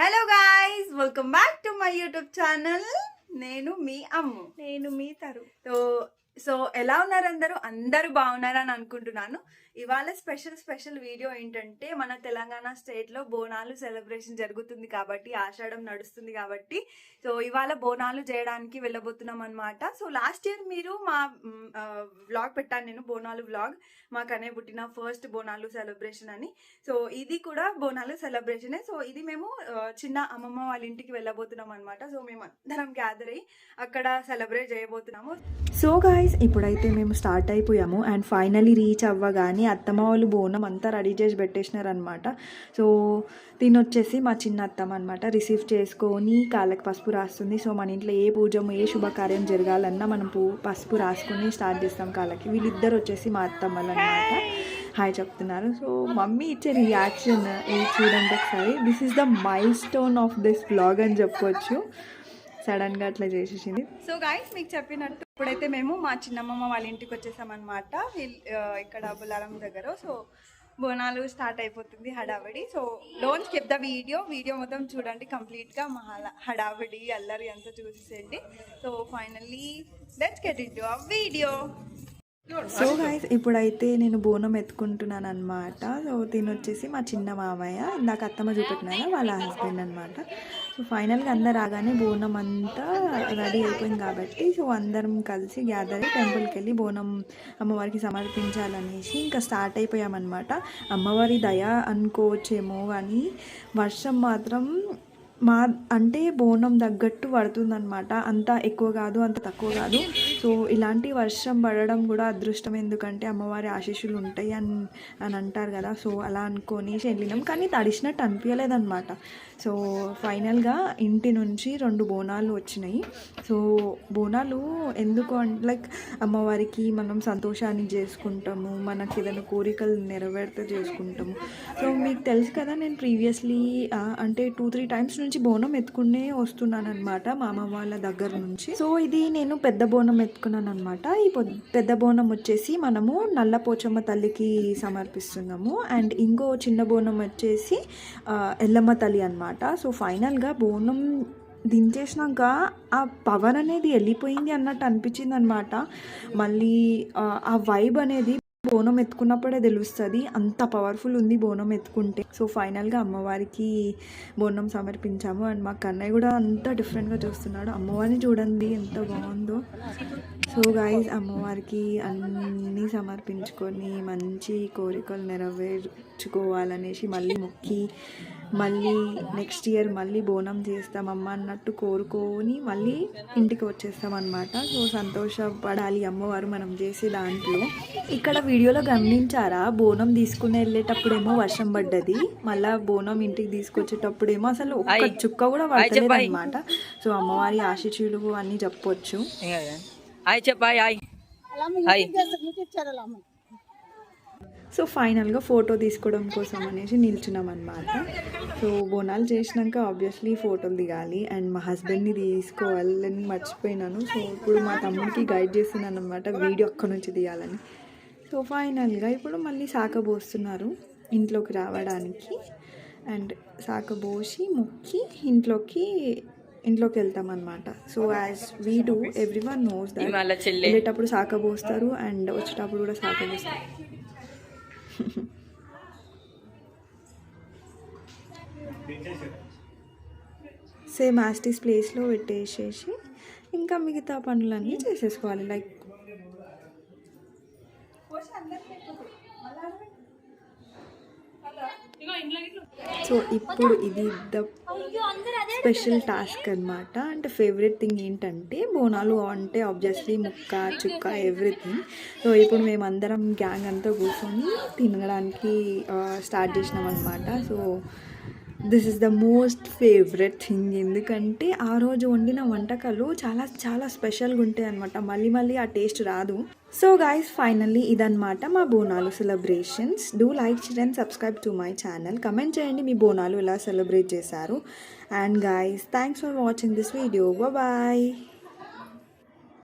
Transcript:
Hello guys welcome back to my YouTube channel నేను మీ అమ్ము. నేను మీ తరు. సో సో ఎలా ఉన్నారు అందరూ? అందరూ బాగున్నారని అనుకుంటున్నాను. ఇవాళ స్పెషల్ స్పెషల్ వీడియో ఏంటంటే మన తెలంగాణ స్టేట్లో బోనాలు సెలబ్రేషన్ జరుగుతుంది కాబట్టి ఆషాఢం నడుస్తుంది కాబట్టి. సో ఇవాళ బోనాలు చేయడానికి వెళ్ళబోతున్నాం అనమాట సో లాస్ట్ ఇయర్ మీరు మా వ్లాగ్ పెట్టాను నేను బోనాలు వ్లాగ్ మాకనే పుట్టిన ఫస్ట్ బోనాలు సెలబ్రేషన్ అని. సో ఇది కూడా బోనాలు సెలబ్రేషనే సో ఇది మేము చిన్న అమ్మమ్మ వాళ్ళ ఇంటికి వెళ్ళబోతున్నాం అనమాట సో మేము అందరం గ్యాదర్ అయ్యి అక్కడ సెలబ్రేట్ చేయబోతున్నాము. సో గైస్ ఇప్పుడైతే మేము స్టార్ట్ అయిపోయాము అండ్ ఫైనలీ రీచ్ అవ్వగానే అత్తమ్మ వాళ్ళు బోనం అంతా రెడీ చేసి పెట్టేసినారనమాట సో తినొచ్చేసి మా చిన్న అత్తమ్మ అనమాట రిసీవ్ చేసుకొని కాళ్ళకి పసుపు రాస్తుంది. సో మన ఇంట్లో ఏ పూజము ఏ శుభకార్యం జరగాలన్నా మనం పూ పసుపు రాసుకొని స్టార్ట్ చేస్తాం కాళ్ళకి. వీళ్ళిద్దరు వచ్చేసి మా అత్తమ్మలు అనమాట హాయ్ చెప్తున్నారు. సో మమ్మీ ఇచ్చే రియాక్షన్ ఇది చూడండి ఒకసారి. This is the milestone of this blog అని చెప్పొచ్చు. సడన్గా అట్లా చేసేసింది. సో గాయస్ మీకు చెప్పినట్టు ఇప్పుడైతే మేము మా చిన్నమ్మమ్మ వాళ్ళ ఇంటికి వచ్చేసామన్నమాట. వీల్- ఇక్కడ బుల్లారం దగ్గర. సో బోనాలు స్టార్ట్ అయిపోతుంది హడావిడి. So don't skip the video. Video మొత్తం చూడండి. కంప్లీట్గా మా హడావిడి అల్లరి అంతా చూసేయండి so finally let's get it to video. So guys ఇప్పుడైతే నేను బోనం ఎత్తుకుంటున్నాను అనమాట సో తిని వచ్చేసి మా చిన్న మామయ్య ఇందాక అత్తమ్మ చూపెట్టినాను వాళ్ళ హస్బెండ్ అనమాట సో ఫైనల్గా అందరు రాగానే బోనం అంతా రెడీ అయిపోయింది కాబట్టి సో అందరం కలిసి గ్యాదర్ అయ్యి టెంపుల్కి వెళ్ళి బోనం అమ్మవారికి సమర్పించాలనేసి ఇంకా స్టార్ట్ అయిపోయామన్నమాట. అమ్మవారి దయ అనుకోవచ్చేమో కానీ వర్షం మాత్రం మా అంటే బోనం తగ్గట్టు పడుతుందన్నమాట. అంత ఎక్కువ కాదు అంత తక్కువ కాదు. సో ఇలాంటి వర్షం పడడం కూడా అదృష్టం. ఎందుకంటే అమ్మవారి ఆశీస్సులు ఉంటాయి అని అని అంటారు కదా. సో అలా అనుకొని వెళ్ళినాం. కానీ తడిసినట్టు అనిపించలేదన్నమాట. సో ఫైనల్గా ఇంటి నుంచి రెండు బోనాలు వచ్చినాయి. సో బోనాలు ఎందుకు అంటే లైక్ అమ్మవారికి మనం సంతోషాన్ని చేసుకుంటాము. మనకి ఏదైనా కోరికలు నెరవేర్త చేసుకుంటాము. సో మీకు తెలుసు కదా నేను ప్రీవియస్లీ అంటే టూ త్రీ టైమ్స్ నుంచి బోనం ఎత్తుకునే వస్తున్నాను అనమాట మామ వాళ్ళ దగ్గర నుంచి. సో ఇది నేను పెద్ద బోనం ఎత్తుకున్నాను అనమాట ఈ పెద్ద బోనం వచ్చేసి మనము నల్ల పోచమ్మ తల్లికి సమర్పిస్తున్నాము. అండ్ ఇంకో చిన్న బోనం వచ్చేసి ఎల్లమ్మ తల్లి అనమాట సో ఫైనల్గా బోనం దించేసినాక ఆ పవర్ అనేది వెళ్ళిపోయింది అన్నట్టు అనిపించింది అనమాట మళ్ళీ ఆ వైబ్ అనేది బోనం ఎత్తుకున్నప్పుడే తెలుస్తుంది. అంత పవర్ఫుల్ ఉంది బోనం ఎత్తుకుంటే. సో ఫైనల్గా అమ్మవారికి బోనం సమర్పించాము. అండ్ మా కన్నయ్య కూడా అంత డిఫరెంట్గా చూస్తున్నాడు. అమ్మవారిని చూడండి ఎంత బాగుందో. సో గాయస్ అమ్మవారికి అన్నీ సమర్పించుకొని మంచి కోరికలు నెరవేర్చుకోవాలనేసి మళ్ళీ మొక్కి మళ్ళీ నెక్స్ట్ ఇయర్ మళ్ళీ బోనం చేస్తామమ్మ అన్నట్టు కోరుకొని మళ్ళీ ఇంటికి వచ్చేస్తాం అనమాట సో సంతోషపడాలి అమ్మవారు మనం చేసే దాంట్లో. ఇక్కడ వీడియోలో గమనించారా? బోనం తీసుకుని వెళ్ళేటప్పుడేమో వర్షం పడ్డది. మళ్ళా బోనం ఇంటికి తీసుకొచ్చేటప్పుడేమో అసలు ఒక్క చుక్క కూడా పడలేదు అనమాట సో అమ్మవారి ఆశీస్సులు అన్నీ చెప్పొచ్చు. హాయ్ చెప్పాయ్ హాయ్ హాయ్ సో ఫైనల్గా ఫోటో తీసుకోవడం కోసం అనేసి నిల్చున్నాం అనమాట సో బోనాలు చేసినాక ఆబ్వియస్లీ ఫోటోలు దిగాలి అండ్ మా హస్బెండ్ని తీసుకోవాలని మర్చిపోయినాను. సో ఇప్పుడు మా తమ్ముడికి గైడ్ చేస్తున్నాను అనమాట వీడియో అక్కడ నుంచి తీయాలని సో ఫైనల్గా ఇప్పుడు మళ్ళీ శాఖ పోస్తున్నారు ఇంట్లోకి రావడానికి. అండ్ శాఖ పోసి మొక్కి ఇంట్లోకి ఇంట్లోకి వెళ్తాం అనమాట so as we do everyone knows that వెళ్ళేటప్పుడు శాఖ పోస్తారు అండ్ వచ్చేటప్పుడు కూడా శాఖ పోస్తారు. సేమ్ యాస్టిస్ ప్లేస్లో పెట్టేసేసి ఇంకా మిగతా పనులన్నీ చేసేసుకోవాలి. లైక్ సో ఇప్పుడు ఇది ద స్పెషల్ టాస్క్ అనమాట అంటే ఫేవరెట్ థింగ్ ఏంటంటే బోనాలు అంటే ఆబ్వియస్లీ ముక్క చుక్క ఎవ్రీథింగ్. సో ఇప్పుడు మేమందరం గ్యాంగ్ అంతా కూర్చొని తినడానికి స్టార్ట్ చేసినాం అనమాట so this is the most favourite thing ఎందుకంటే ఆ రోజు వండిన వంటకాలు చాలా చాలా స్పెషల్గా ఉంటాయి అనమాట మళ్ళీ మళ్ళీ ఆ టేస్ట్ రాదు. సో గాయస్ ఫైనల్లీ ఇదనమాట మా Bonalu celebrations do like and subscribe to my channel comment చేయండి మీ బోనాలు ఎలా సెలబ్రేట్ చేశారు. And guys thanks for watching this video bye